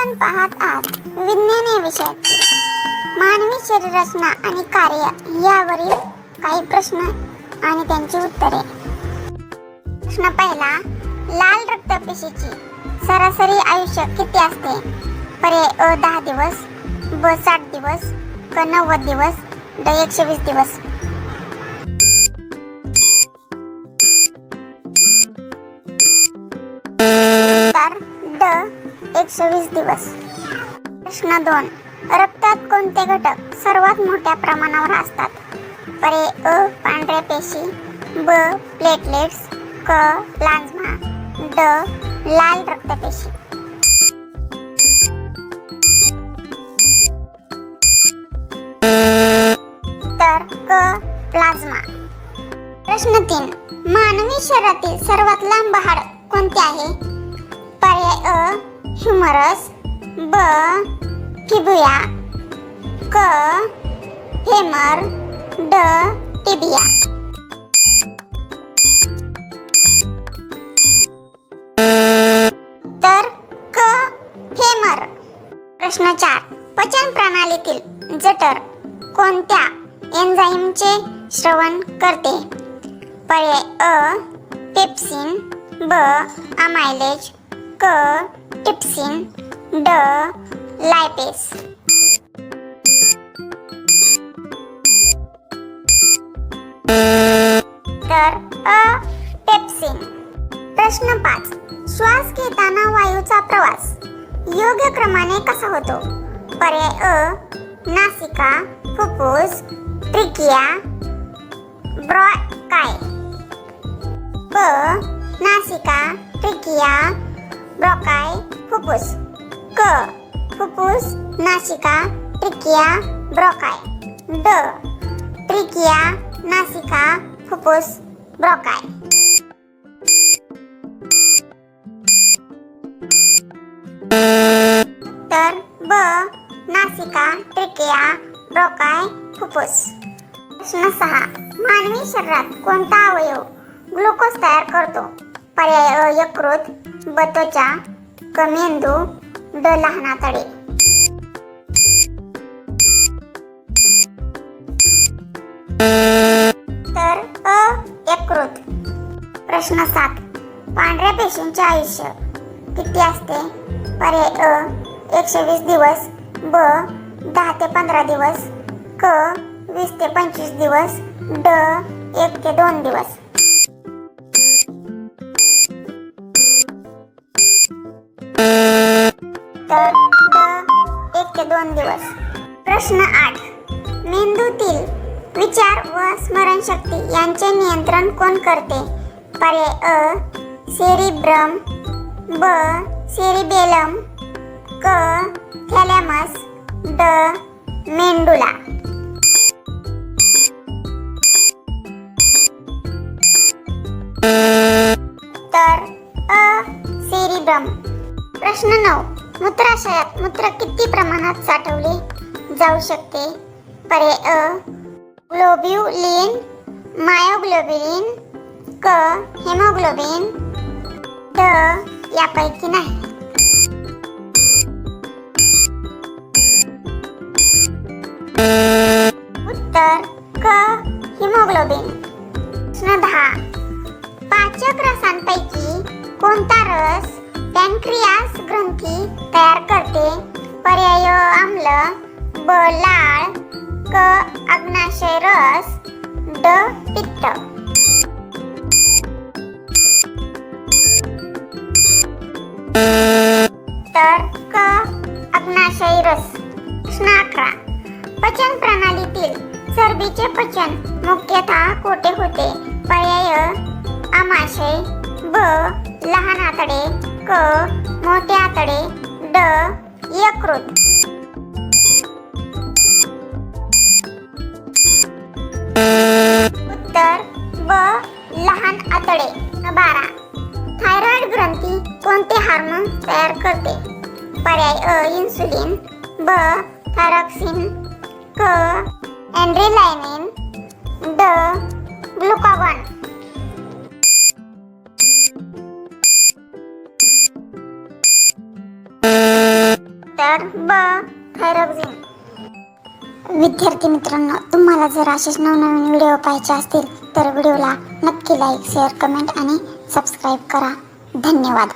आपण पाहत आहात विज्ञान या मानवी शरीर रचना आणि कार्य यावरील काही प्रश्न आणि त्यांची उत्तरे. प्रश्न पहिला लाल रक्तपेशीची सरासरी आयुष्य किती असते? पर्याय अ दहा दिवस ब साठ दिवस क नव्वद दिवस ड एकशे वीस दिवस. एकशे वीस दिवस. प्रश्न दोन. रक्तात कोणते घटक सर्वात मोठ्या प्रमाणावर असतात? पर्याय अ पांढऱ्या पेशी ब प्लेटलेट्स क प्लाझ्मा ड लाल रक्तपेशी. तर क प्लाझ्मा. प्रश्न तीन. मानवी शरीरातील सर्वात लांब हाड कोणते आहे? ह्युमरस ब किबुया क हेमर ड टिबिया तर क हेमर प्रश्न चार. पचन प्रणालीतील जठर कोणत्या एन्झाईमचे श्रवण करते? पर्याय अ पेप्सिन ब अमायलेज क टिप्सिन ड लायपेस तर अ पेप्सिन प्रश्न पाच. श्वास घेताना वायूचा प्रवास. योग्य क्रमाने कसा होतो? पर्याय अ नासिका फुफ्फुस ट्रिकिया ब्रॉकाय ब नासिका ट्रिकिया फुफ्फुस क. फुफ्फुस नासिका ट्रिकिया ब्रोकाय. ड. ट्रिकिया नासिका फुफ्फुस ब्रोकाय. तर ब. नासिका ट्रिकिया ब्रोकाय फुफ्फुस प्रश्न सहा. मानवी शरीरात कोणता अवयव ग्लुकोज तयार करतो? पर्याय यकृत बतोचा त्वचा क ड लहान आतडे. तर अ यकृत. प्रश्न सात. पांढऱ्या पेशींचे आयुष्य किती असते? पर्याय अ एकशे वीस दिवस. ब दहा ते पंधरा दिवस. क वीस ते पंचवीस दिवस. ड एक ते दोन दिवस. प्रश्न आठ. मेंदूतील विचार व स्मरणशक्ती यांचे नियंत्रण कोण करते? पर्याय अ. सेरिब्रम. ब. सेरिबेलम. क. थॅलॅमस. ड. मेंडुला तर अ. सेरिब्रम. प्रश्न नऊ. मूत्राशयात मूत्र किती प्रमाणात साठवले? जाऊ शकते. पर्याय अ ग्लोब्युलिन मायोग्लोबिन क हेमोग्लोबिन ड यापैकी नाही. उत्तर क हिमोग्लोबिन प्रश्न दहा. पाचक रसांपैकी कोणता रस पॅनक्रियास ग्रंथी तयार करते? पर्याय आम्ल ब क अग्नाशय रस ड पित्त. तर क अग्नाशय रस प्रश्न अकरा पचन प्रणालीतील चरबीचे पचन मुख्यतः कोठे होते? पर्याय आमाशय ब लहान आतडे क मोठे आतडे ड यकृत. लहान बारा. थायरॉइड ग्रंथी कोणते हार्मोन तयार करते? पर्याय अ इन्सुलिन ब थायरॉक्सिन क एन्ड्रेलायनिन ड ग्लुकागॉन. तर ब थायरॉक्सिन. विद्यार्थी मित्रांनो तुम्हाला जर असेच नवनवीन व्हिडिओ पाहायचे असतील तर व्हिडिओला नक्की लाईक शेअर कमेंट आणि सबस्क्राईब करा. धन्यवाद.